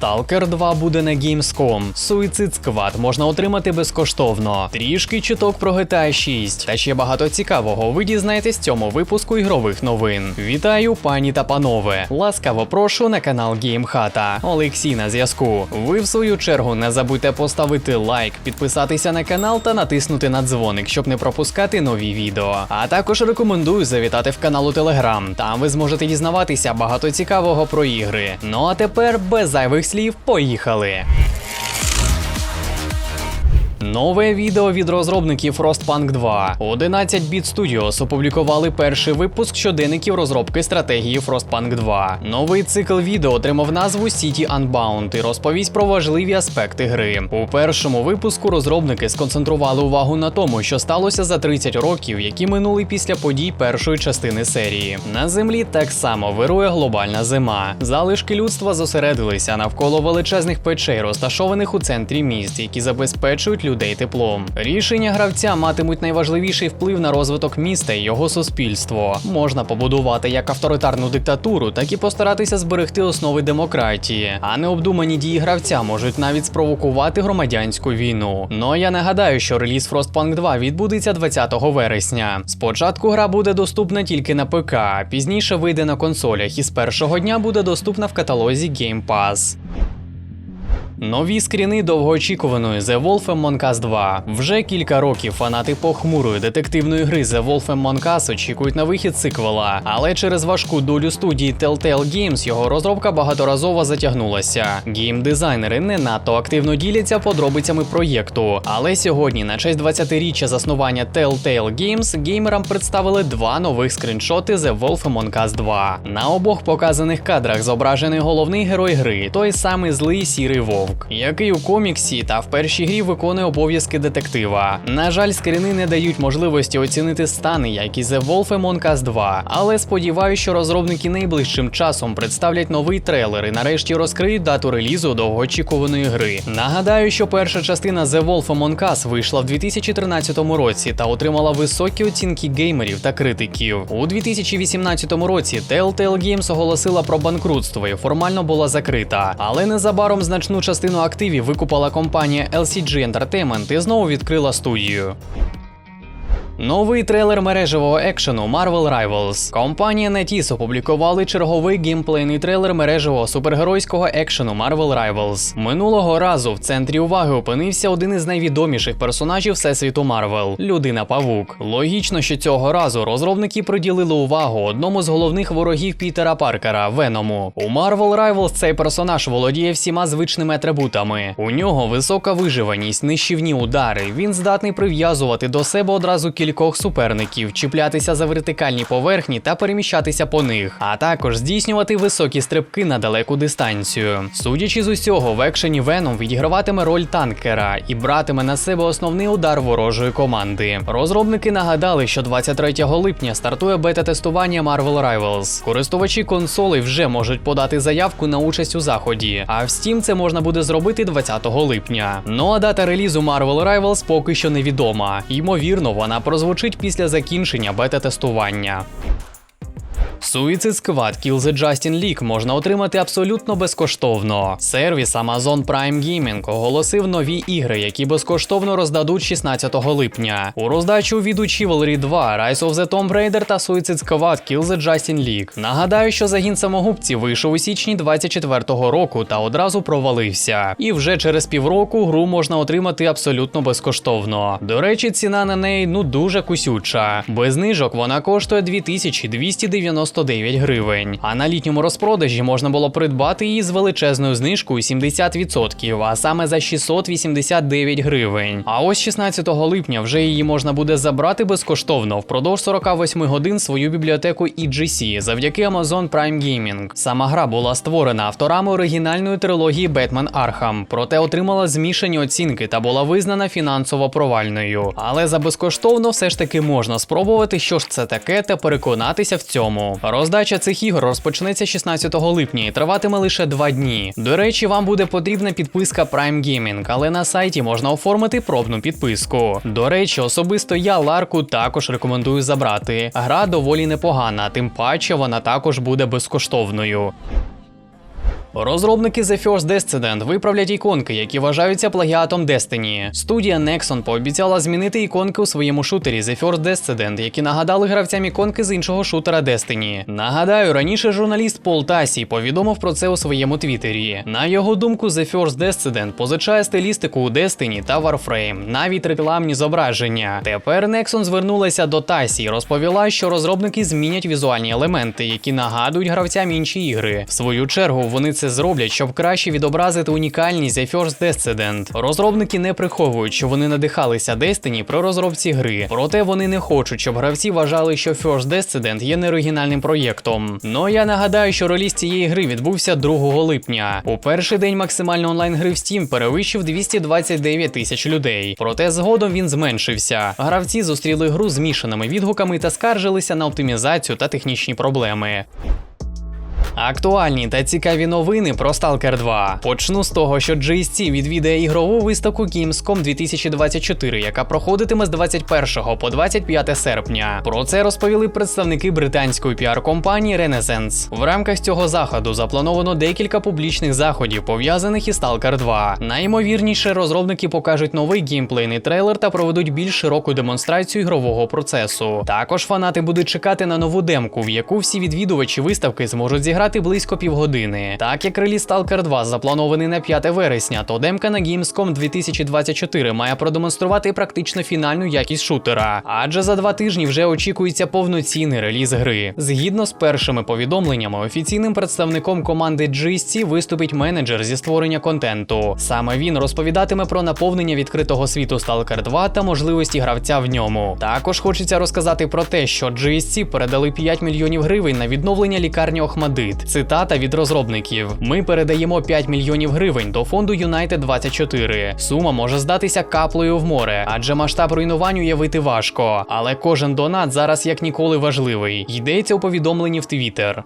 Stalker 2 буде на Gamescom. Suicide Squad можна отримати безкоштовно. Трішки чуток про GTA 6. Та ще багато цікавого ви дізнаєтесь в цьому випуску ігрових новин. Вітаю, пані та панове! Ласкаво прошу на канал Геймхата. Олексій на зв'язку. Ви в свою чергу не забудьте поставити лайк, підписатися на канал та натиснути на дзвоник, щоб не пропускати нові відео. А також рекомендую завітати в канал у Телеграм. Там ви зможете дізнаватися багато цікавого про ігри. Ну а тепер без зайвих слів, поїхали. Нове відео від розробників Frostpunk 2. 11 Bit Studios опублікували перший випуск щоденників розробки стратегії Frostpunk 2. Новий цикл відео отримав назву City Unbound і розповість про важливі аспекти гри. У першому випуску розробники сконцентрували увагу на тому, що сталося за 30 років, які минули після подій першої частини серії. На землі так само вирує глобальна зима. Залишки людства зосередилися навколо величезних печей, розташованих у центрі міст, які забезпечують людей теплом. Рішення гравця матимуть найважливіший вплив на розвиток міста і його суспільство. Можна побудувати як авторитарну диктатуру, так і постаратися зберегти основи демократії. А необдумані дії гравця можуть навіть спровокувати громадянську війну. Ну а я нагадаю, що реліз Frostpunk 2 відбудеться 20 вересня. Спочатку гра буде доступна тільки на ПК, а пізніше вийде на консолях і з першого дня буде доступна в каталозі Game Pass. Нові скріни довгоочікуваної The Wolf Among Us 2. Вже кілька років фанати похмурої детективної гри The Wolf Among Us очікують на вихід сиквела, але через важку долю студії Telltale Games його розробка багаторазово затягнулася. Геймдизайнери не надто активно діляться подробицями проєкту. Але сьогодні, на честь 20-річчя заснування Telltale Games, геймерам представили два нових скріншоти The Wolf Among Us 2. На обох показаних кадрах зображений головний герой гри, той самий злий сірий вовк, який у коміксі та в першій грі виконує обов'язки детектива. На жаль, скріни не дають можливості оцінити стани, як і The Wolf Among Us 2, але сподіваюся, що розробники найближчим часом представлять новий трейлер і нарешті розкриють дату релізу довгоочікуваної гри. Нагадаю, що перша частина The Wolf Among Us вийшла в 2013 році та отримала високі оцінки геймерів та критиків. У 2018 році Telltale Games оголосила про банкрутство і формально була закрита, але незабаром значну частину активів викупила компанія LCG Entertainment і знову відкрила студію. Новий трейлер мережевого екшену Marvel Rivals. Компанія NetEase опублікували черговий геймплейний трейлер мережевого супергеройського екшену Marvel Rivals. Минулого разу в центрі уваги опинився один із найвідоміших персонажів всесвіту Marvel – людина Павук. Логічно, що цього разу розробники приділили увагу одному з головних ворогів Пітера Паркера Веному. У Marvel Rivals цей персонаж володіє всіма звичними атрибутами. У нього висока виживаність, нищівні удари. Він здатний прив'язувати до себе одразу кілька кількох суперників, чіплятися за вертикальні поверхні та переміщатися по них, а також здійснювати високі стрибки на далеку дистанцію. Судячи з усього, в екшені Веном відіграватиме роль танкера і братиме на себе основний удар ворожої команди. Розробники нагадали, що 23 липня стартує бета-тестування Marvel Rivals. Користувачі консолей вже можуть подати заявку на участь у заході, а в Steam це можна буде зробити 20 липня. Ну а дата релізу Marvel Rivals поки що невідома. Ймовірно, вона прозвучить після закінчення бета-тестування. Suicide Squad Kill the Justin League можна отримати абсолютно безкоштовно. Сервіс Amazon Prime Gaming оголосив нові ігри, які безкоштовно роздадуть 16 липня. У роздачу від Chivalry 2, Rise of the Tomb Raider та Suicide Squad Kill the Justin League. Нагадаю, що загін самогубців вийшов у січні 24-го року та одразу провалився. І вже через півроку гру можна отримати абсолютно безкоштовно. До речі, ціна на неї ну дуже кусюча. Без знижок вона коштує 2290 99 гривень. А на літньому розпродажі можна було придбати її з величезною знижкою 70%, а саме за 689 гривень. А ось 16 липня вже її можна буде забрати безкоштовно впродовж 48 годин свою бібліотеку EGC завдяки Amazon Prime Gaming. Сама гра була створена авторами оригінальної трилогії Batman Arkham, проте отримала змішані оцінки та була визнана фінансово провальною. Але за безкоштовно все ж таки можна спробувати, що ж це таке, та переконатися в цьому. Роздача цих ігор розпочнеться 16 липня і триватиме лише два дні. До речі, вам буде потрібна підписка Prime Gaming, але на сайті можна оформити пробну підписку. До речі, особисто я Ларку також рекомендую забрати. Гра доволі непогана, тим паче вона також буде безкоштовною. Розробники The First Descendant виправлять іконки, які вважаються плагіатом Destiny. Студія Nexon пообіцяла змінити іконки у своєму шутері The First Descendant, які нагадали гравцям іконки з іншого шутера Destiny. Нагадаю, раніше журналіст Пол Тасі повідомив про це у своєму твіттері. На його думку, The First Descendant позичає стилістику у Destiny та Warframe, навіть рекламні зображення. Тепер Nexon звернулася до Тасі і розповіла, що розробники змінять візуальні елементи, які нагадують гравцям інші ігри. В свою чергу вони це зроблять, щоб краще відобразити унікальність The First Descendant. Розробники не приховують, що вони надихалися Destiny при розробці гри, проте вони не хочуть, щоб гравці вважали, що First Descendant є неоригінальним проєктом. Но я нагадаю, що реліз цієї гри відбувся 2 липня. У перший день максимально онлайн гри в Steam перевищив 229 тисяч людей. Проте згодом він зменшився. Гравці зустріли гру з мішаними відгуками та скаржилися на оптимізацію та технічні проблеми. Актуальні та цікаві новини про Stalker 2. Почну з того, що GSC відвідає ігрову виставку Gamescom 2024, яка проходитиме з 21 по 25 серпня. Про це розповіли представники британської піар-компанії Renaissance. В рамках цього заходу заплановано декілька публічних заходів, пов'язаних із Stalker 2. Найімовірніше, розробники покажуть новий геймплейний трейлер та проведуть більш широку демонстрацію ігрового процесу. Також фанати будуть чекати на нову демку, в яку всі відвідувачі виставки зможуть зіграти близько півгодини. Так як реліз Stalker 2 запланований на 5 вересня, то демка на Gamescom 2024 має продемонструвати практично фінальну якість шутера. Адже за два тижні вже очікується повноцінний реліз гри. Згідно з першими повідомленнями, офіційним представником команди GSC виступить менеджер зі створення контенту. Саме він розповідатиме про наповнення відкритого світу Stalker 2 та можливості гравця в ньому. Також хочеться розказати про те, що GSC передали 5 мільйонів гривень на відновлення лікарні Охмадит. Цитата від розробників: Ми передаємо 5 мільйонів гривень до фонду United 24. Сума може здатися каплею в море, адже масштаб руйнувань уявити важко. Але кожен донат зараз як ніколи важливий. Йдеться у повідомленні в Твіттер.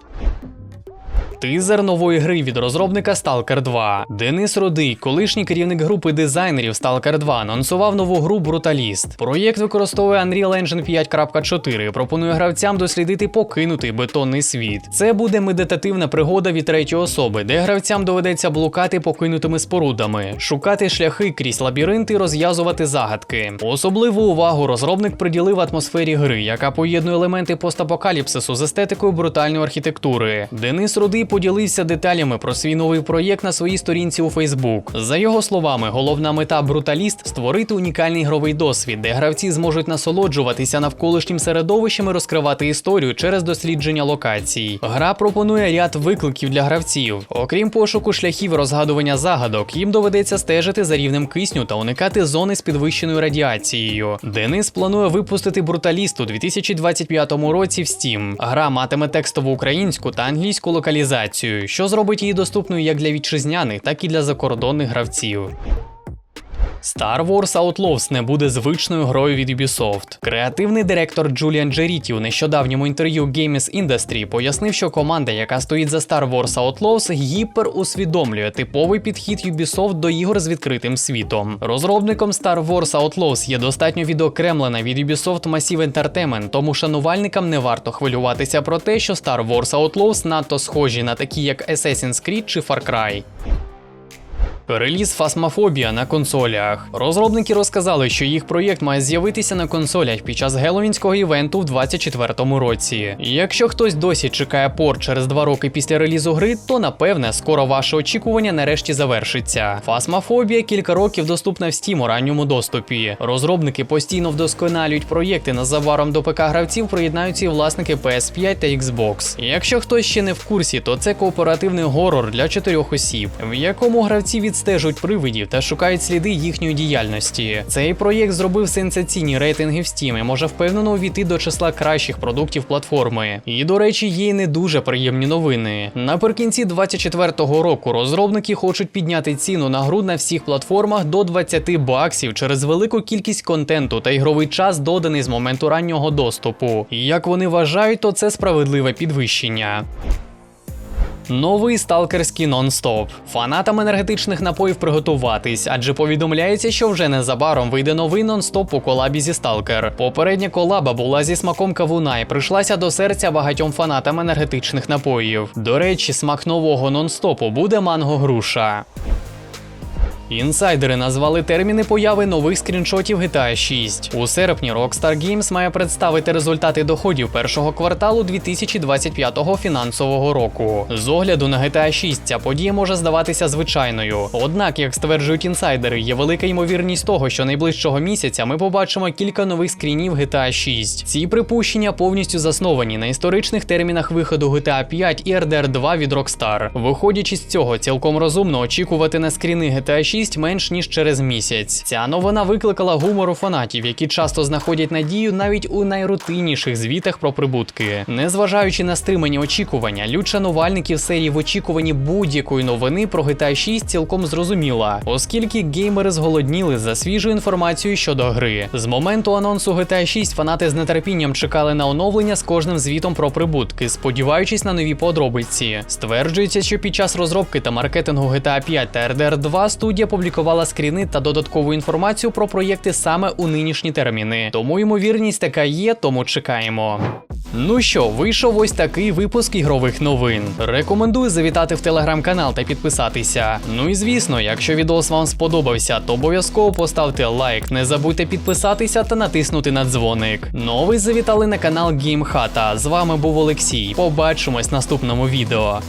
Тизер нової гри від розробника Stalker 2. Денис Родий, колишній керівник групи дизайнерів Stalker 2, анонсував нову гру Бруталіст. Проєкт використовує Unreal Engine 5.4. Пропонує гравцям дослідити покинутий бетонний світ. Це буде медитативна пригода від третьої особи, де гравцям доведеться блукати покинутими спорудами, шукати шляхи крізь лабіринти, розв'язувати загадки. Особливу увагу розробник приділив атмосфері гри, яка поєднує елементи постапокаліпсису з естетикою брутальної архітектури. Денис Рудий поділився деталями про свій новий проєкт на своїй сторінці у Facebook. За його словами, головна мета бруталіст створити унікальний ігровий досвід, де гравці зможуть насолоджуватися навколишнім середовищем і розкривати історію через дослідження локацій. Гра пропонує ряд викликів для гравців. Окрім пошуку шляхів розгадування загадок, їм доведеться стежити за рівнем кисню та уникати зони з підвищеною радіацією. Денис планує випустити бруталіст у 2025 році в Steam. Гра матиме текстову українську та англійську локалізацію, що зробить її доступною як для вітчизняних, так і для закордонних гравців. Star Wars Outlaws не буде звичною грою від Ubisoft. Креативний директор Джуліан Джеріті у нещодавньому інтерв'ю Games Industry пояснив, що команда, яка стоїть за Star Wars Outlaws, гіпер усвідомлює типовий підхід Ubisoft до ігор з відкритим світом. Розробником Star Wars Outlaws є достатньо відокремлена від Ubisoft Massive Entertainment, тому шанувальникам не варто хвилюватися про те, що Star Wars Outlaws надто схожі на такі, як Assassin's Creed чи Far Cry. Реліз Фасмофобія на консолях. Розробники розказали, що їх проєкт має з'явитися на консолях під час геловінського івенту в 2024 році. Якщо хтось досі чекає порт через два роки після релізу гри, то напевне скоро ваше очікування нарешті завершиться. Фасмофобія кілька років доступна в Steam у ранньому доступі. Розробники постійно вдосконалюють проєкти. Незабаром до ПК гравців приєднаються і власники PS5 та Xbox. Якщо хтось ще не в курсі, то це кооперативний горор для чотирьох осіб, в якому гравці від відстежують привидів та шукають сліди їхньої діяльності. Цей проєкт зробив сенсаційні рейтинги в Steam і може впевнено увійти до числа кращих продуктів платформи. І, до речі, є не дуже приємні новини. Наприкінці 2024 року розробники хочуть підняти ціну на гру на всіх платформах до 20 баксів через велику кількість контенту та ігровий час, доданий з моменту раннього доступу. Як вони вважають, то це справедливе підвищення. Новий сталкерський нон-стоп. Фанатам енергетичних напоїв приготуватись, адже повідомляється, що вже незабаром вийде новий нон-стоп у колабі зі сталкер. Попередня колаба була зі смаком кавуна і прийшлася до серця багатьом фанатам енергетичних напоїв. До речі, смак нового нон-стопу буде манго груша. Інсайдери назвали терміни появи нових скріншотів GTA 6. У серпні Rockstar Games має представити результати доходів першого кварталу 2025 фінансового року. З огляду на GTA 6 ця подія може здаватися звичайною. Однак, як стверджують інсайдери, є велика ймовірність того, що найближчого місяця ми побачимо кілька нових скрінів GTA 6. Ці припущення повністю засновані на історичних термінах виходу GTA 5 і RDR 2 від Rockstar. Виходячи з цього, цілком розумно очікувати на скріни GTA 6 менш ніж через місяць. Ця новина викликала гумор у фанатів, які часто знаходять надію навіть у найрутинніших звітах про прибутки. Незважаючи на стримані очікування, шанувальників серії в очікуванні будь-якої новини про GTA 6 цілком зрозуміла, оскільки геймери зголодніли за свіжу інформацію щодо гри. З моменту анонсу GTA 6 фанати з нетерпінням чекали на оновлення з кожним звітом про прибутки, сподіваючись на нові подробиці. Стверджується, що під час розробки та маркетингу GTA 5 та RDR 2 студія публікувала скріни та додаткову інформацію про проєкти саме у нинішні терміни. Тому ймовірність така є, тому чекаємо. Ну що, вийшов ось такий випуск ігрових новин. Рекомендую завітати в телеграм-канал та підписатися. Ну і звісно, якщо відос вам сподобався, то обов'язково поставте лайк, не забудьте підписатися та натиснути на дзвоник. Ну ви завітали на канал GameHata. З вами був Олексій. Побачимось в наступному відео.